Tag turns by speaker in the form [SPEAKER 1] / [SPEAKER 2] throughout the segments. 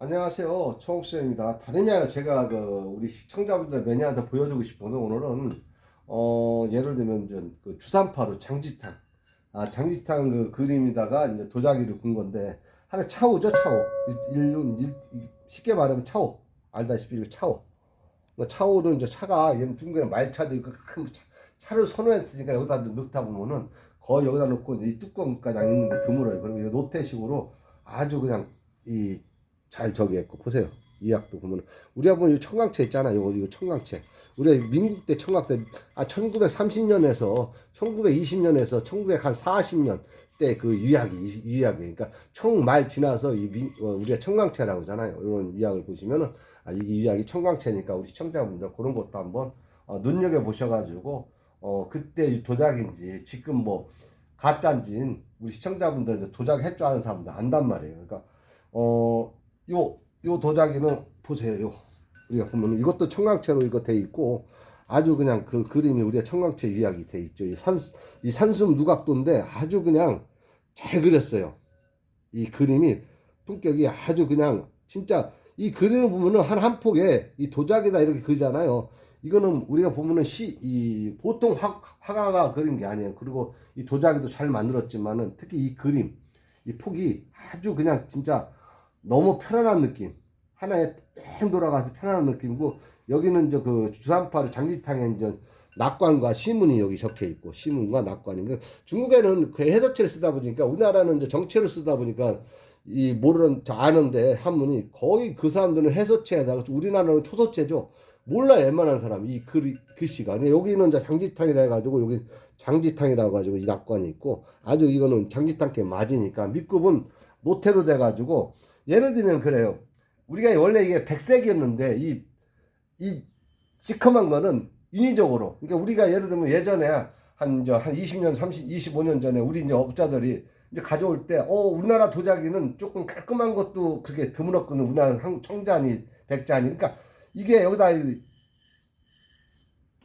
[SPEAKER 1] 안녕하세요. 청옥수입니다. 다름이 아니라 제가 그 우리 시청자분들 매니아한테 보여주고 싶은 건 오늘은 어 예를 들면 그 주산파로 장지탕 아 장지탕 그 그림에다가 이제 도자기를 군 건데 하나 차오죠 차오 일- 일, 이- 쉽게 말하면 차오 알다시피 이거 차오 그 차오는 이제 차가 얘는 중국에 말차도 있고 큰 차, 차를 선호했으니까 여기다 넣다 보면은 거의 여기다 이제 이 뚜껑까지 안 있는 게 드물어요. 그리고 이 노태식으로 아주 그냥 이 잘 저기 했고 보세요. 이 약도 보면 우리가 보면 이 청강채 있잖아요. 이거 이거 청강채. 우리가 민국 때 청강채 아 1930년에서 1920년에서 1940년 때 그 유약이 이 유약이 그러니까 총말 지나서 이 미, 어, 우리가 청강채라고 하잖아요. 이런 유약을 보시면은 아 이게 유약이 청강채니까 우리 시청자분들 그런 것도 한번 어, 눈여겨 보셔가지고 어 그때 이 도자기인지 지금 뭐 가짜인지 우리 시청자분들 도자기 할줄 아는 사람들 안단 말이에요. 그러니까 어 요, 요 도자기는 보세요. 요. 우리가 보면 이것도 청강채로 이거 돼 있고 아주 그냥 그 그림이 우리가 청강채 유약이 돼 있죠. 이 산, 이 산수음 누각도인데 아주 그냥 잘 그렸어요. 이 그림이 품격이 아주 그냥 진짜 이 그림을 보면은 한 한 폭에 이 도자기다 이렇게 그리잖아요. 이거는 우리가 보면은 시, 이 보통 화, 화가가 그린 게 아니에요. 그리고 이 도자기도 잘 만들었지만은 특히 이 그림, 이 폭이 아주 그냥 진짜 너무 편안한 느낌. 하나에 뺑 돌아가서 편안한 느낌이고 여기는 이제 그 주산파를 장지탕에 이제 낙관과 시문이 여기 적혀 있고 시문과 낙관인 그 중국에는 그 해서체를 쓰다 보니까 우리나라는 이제 정체를 쓰다 보니까 이 모르는 저 아는데 한문이 거의 그 사람들은 해서체에다가 우리나라는 초서체죠. 몰라요 웬만한 사람 이 글, 글씨가 근데 여기는 이제 장지탕이라 해가지고 여기 장지탕이라고 가지고 이 낙관이 있고 아주 이거는 장지탕께 맞으니까 밑급은 모태로 돼가지고 예를 들면 그래요. 우리가 원래 이게 백색이었는데 이, 이 시커먼 거는 인위적으로. 그러니까 우리가 예를 들면 예전에 한, 이제 한 20년, 30, 25년 전에 우리 이제 업자들이 이제 가져올 때, 어, 우리나라 도자기는 조금 깔끔한 것도 그렇게 드물었거든. 우리나라 한 청자니, 백자니. 그러니까 이게 여기다 이-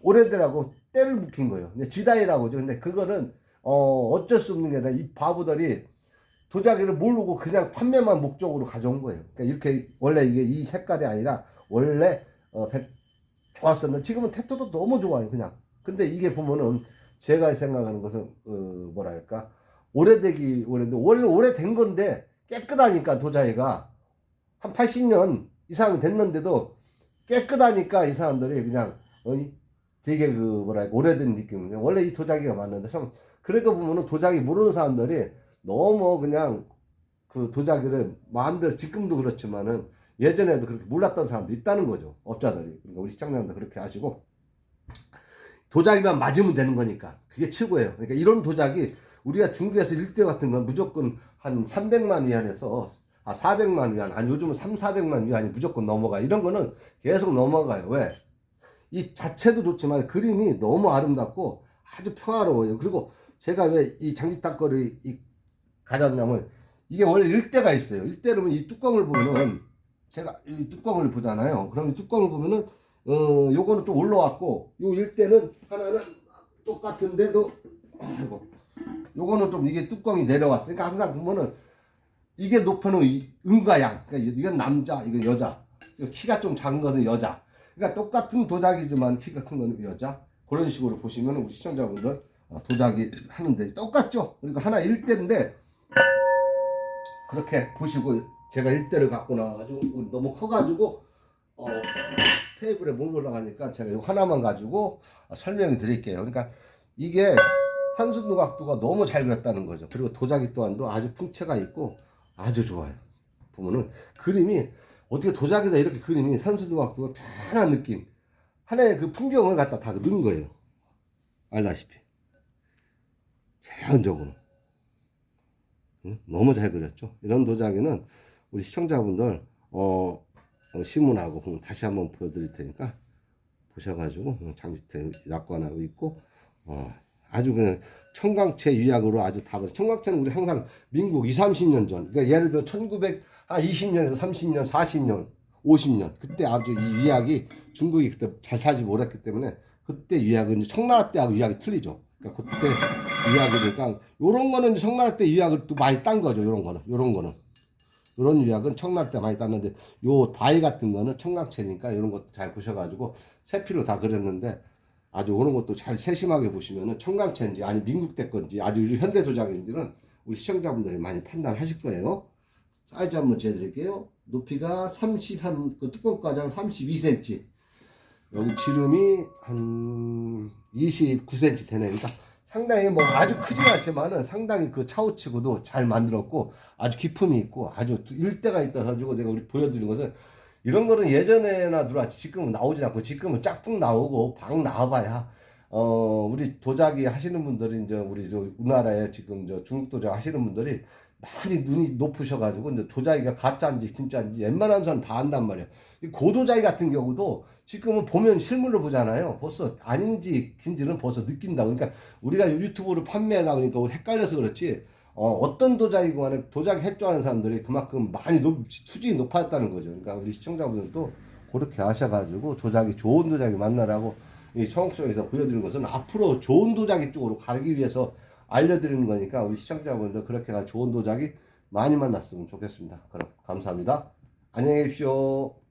[SPEAKER 1] 오래되라고 때를 묵힌 거예요. 근데 지다이라고 하죠. 근데 그거는, 어, 어쩔 수 없는 게 아니라 이 바보들이 도자기를 모르고 그냥 판매만 목적으로 가져온 거예요. 그러니까 이렇게 원래 이게 이 색깔이 아니라 원래 어, 백, 좋았었는데 지금은 태토도 너무 좋아요. 그냥. 근데 이게 보면은 제가 생각하는 것은 어, 뭐랄까 오래되기 오래인데 원래 오래된 건데 깨끗하니까 도자기가 한 80년 이상 됐는데도 깨끗하니까 이 사람들이 그냥 어이 되게 그 뭐랄까 오래된 느낌. 원래 이 도자기가 맞는데 참 그러니까 보면은 도자기 모르는 사람들이 너무 그냥 그 도자기를 마음대로 지금도 그렇지만은 예전에도 그렇게 몰랐던 사람도 있다는 거죠. 업자들이. 그러니까 우리 시청자분들 그렇게 아시고 도자기만 맞으면 되는 거니까 그게 최고예요. 그러니까 이런 도자기 우리가 중국에서 일대 같은 건 무조건 한 300만 위안에서 아 400만 위안 아니 요즘은 3, 400만 위안이 무조건 넘어가. 이런 거는 계속 넘어가요. 왜? 이 자체도 좋지만 그림이 너무 아름답고 아주 평화로워요. 그리고 제가 왜이이 가졌냐면 이게 원래 일대가 있어요. 일대로면 이 뚜껑을 보면 제가 이 뚜껑을 보잖아요. 그럼 이 뚜껑을 보면은 어 요거는 좀 올라왔고 요 일대는 하나는 똑같은데도 아이고 요거는 좀 이게 뚜껑이 내려왔으니까 항상 보면은 이게 높이는 이 음과 양. 그러니까 이건 남자, 이건 여자. 키가 좀 작은 것은 여자. 그러니까 똑같은 도자기지만 키가 큰 거는 여자. 그런 식으로 보시면 우리 시청자분들 어, 도자기 하는데 똑같죠. 그리고 하나 일대인데 그렇게 보시고 제가 일대를 갖고 나와가지고 너무 커가지고 어, 테이블에 못 올라가니까 제가 이거 하나만 가지고 어, 설명을 드릴게요. 그러니까 이게 산수도 각도가 너무 잘 그렸다는 거죠. 그리고 도자기 또한도 아주 풍채가 있고 아주 좋아요. 보면은 그림이 어떻게 도자기다 이렇게 그림이 산수도 각도가 편한 느낌. 하나의 그 풍경을 갖다 다 넣은 거예요. 알다시피. 자연적으로. 응? 너무 잘 그렸죠. 이런 도자기는 우리 시청자분들 어, 어, 신문하고 그럼 다시 한번 보여드릴 테니까 보셔가지고 어, 장지태 낙관하고 있고 어, 아주 그냥 청강채 유약으로 아주 다 그려. 청강채는 우리 항상 민국 2, 30년 전 그러니까 예를 들어 1920년에서 30년, 40년, 50년 그때 아주 이 유약이 중국이 그때 잘 살지 못했기 때문에 그때 유약은 청나라 때하고 유약이 틀리죠. 그러니까 그때 유약이니까 요런 거는 청나라 때 유약을 또 많이 딴 거죠. 요런 거는 요런 거는 이런 유약은 청날 때 많이 땄는데 요 바위 같은 거는 청강채니까 이런 것도 잘 보셔 가지고 세피로 다 그렸는데 아주 오는 것도 잘 세심하게 보시면은 청강채인지 아니 민국 대 건지 아주 요즘 현대 도자기인지는 우리 시청자분들이 많이 판단하실 거예요. 사이즈 한번 재드릴게요. 높이가 30 한 그 뚜껑 가장 32cm. 여기 지름이 한 29cm 되네. 그러니까 상당히 뭐 아주 크진 않지만은 상당히 그 차우치고도 잘 만들었고 아주 기품이 있고 아주 일대가 있다 가지고 제가 우리 보여드린 것은 이런 거는 예전에나 들어왔지 지금은 나오지 않고 지금은 짝퉁 나오고 방 나와봐야 어 우리 도자기 하시는 분들이 이제 우리 저 우리나라에 지금 저 중국 도자기 하시는 분들이 많이 눈이 높으셔가지고 이제 도자기가 가짜인지 진짜인지 웬만한 사람 다 안단. 이 고도자기 같은 경우도 지금은 보면 실물로 보잖아요. 벌써 아닌지 긴지는 벌써 느낀다. 그러니까 우리가 유튜브로 판매하다 보니까 헷갈려서 그렇지. 어, 어떤 도자기고 간에 도자기 핵조하는 사람들이 그만큼 많이 높, 수준이 높아졌다는 거죠. 그러니까 우리 시청자분들도 그렇게 아셔가지고 도자기 좋은 도자기 만나라고 이 청옥성에서 보여드리는 것은 앞으로 좋은 도자기 쪽으로 가기 위해서 알려드리는 거니까 우리 시청자분들 그렇게 가 좋은 도자기 많이 만났으면 좋겠습니다. 그럼 감사합니다. 안녕히 계십시오.